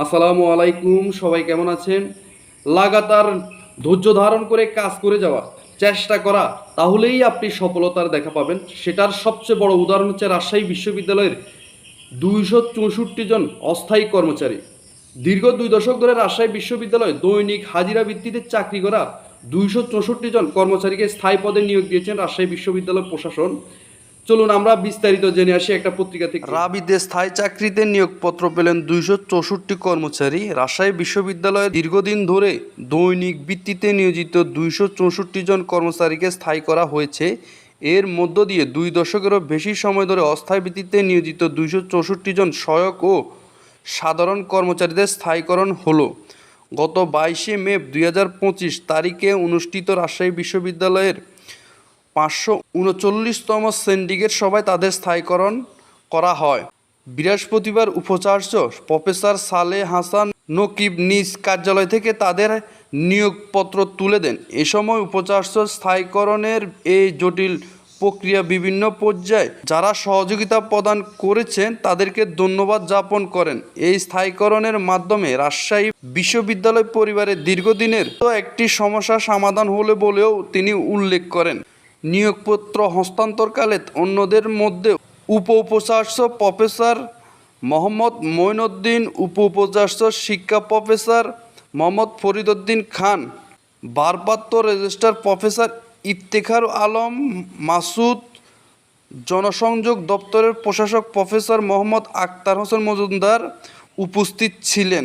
আসসালামু আলাইকুম, সবাই কেমন আছেন? লাগাতার ধৈর্য ধারণ করে কাজ করে যাওয়া, চেষ্টা করা, তাহলেই আপনি সফলতার দেখা পাবেন। সেটার সবচেয়ে বড় উদাহরণ হচ্ছে রাজশাহী বিশ্ববিদ্যালয়ের দুইশো চৌষট্টি জন অস্থায়ী কর্মচারী। দীর্ঘ দুই দশক ধরে রাজশাহী বিশ্ববিদ্যালয়ে দৈনিক হাজিরা ভিত্তিতে চাকরি করা দুইশো চৌষট্টি জন কর্মচারীকে স্থায়ী পদে নিয়োগ দিয়েছেন রাজশাহী বিশ্ববিদ্যালয় প্রশাসন। চলুন আমরা বিস্তারিত জেনে আসি একটা পত্রিকা থেকে। রাবিতে স্থায়ী চাকরিতে নিয়োগপত্র পেলেন দুইশো চৌষট্টি কর্মচারী। রাজশাহী বিশ্ববিদ্যালয়ে দীর্ঘদিন ধরে দৈনিক ভিত্তিতে নিয়োজিত দুইশো চৌষট্টি জন কর্মচারীকে স্থায়ী করা হয়েছে। এর মধ্য দিয়ে দুই দশকেরও বেশি সময় ধরে অস্থায়ী ভিত্তিতে নিয়োজিত দুইশো চৌষট্টি জন সহায়ক ও সাধারণ কর্মচারীদের স্থায়ীকরণ হলো। গত বাইশে মে দুই হাজার পঁচিশ তারিখে অনুষ্ঠিত রাজশাহী বিশ্ববিদ্যালয়ের পাঁচশো উনচল্লিশতম সিন্ডিকেট সভায় তাদের স্থায়ীকরণ করা হয়। বৃহস্পতিবার উপাচার্য প্রফেসর সালে হাসান নকিব নিজ কার্যালয় থেকে তাদের নিয়োগপত্র তুলে দেন। এ সময় উপাচার্য স্থায়ীকরণের এই জটিল প্রক্রিয়া বিভিন্ন পর্যায়ে যারা সহযোগিতা প্রদান করেছেন তাদেরকে ধন্যবাদ জ্ঞাপন করেন। এই স্থায়ীকরণের মাধ্যমে রাজশাহী বিশ্ববিদ্যালয় পরিবারের দীর্ঘদিনের তো একটি সমস্যা সমাধান হলে বলেও তিনি উল্লেখ করেন। নিয়োগপত্র হস্তান্তরকালে অন্যদের মধ্যে উপ উপাচার্য প্রফেসর মোহাম্মদ মঈনুদ্দিন উপ উপাচার্য শিক্ষা প্রফেসর মোহাম্মদ ফরিদউদ্দিন খান, ভারপ্রাপ্ত রেজিস্ট্রার প্রফেসর ইফতেখার আলম, মাসুদ জনসংযোগ দপ্তরের প্রশাসক প্রফেসর মোহাম্মদ আক্তার হোসেন মজুমদার উপস্থিত ছিলেন।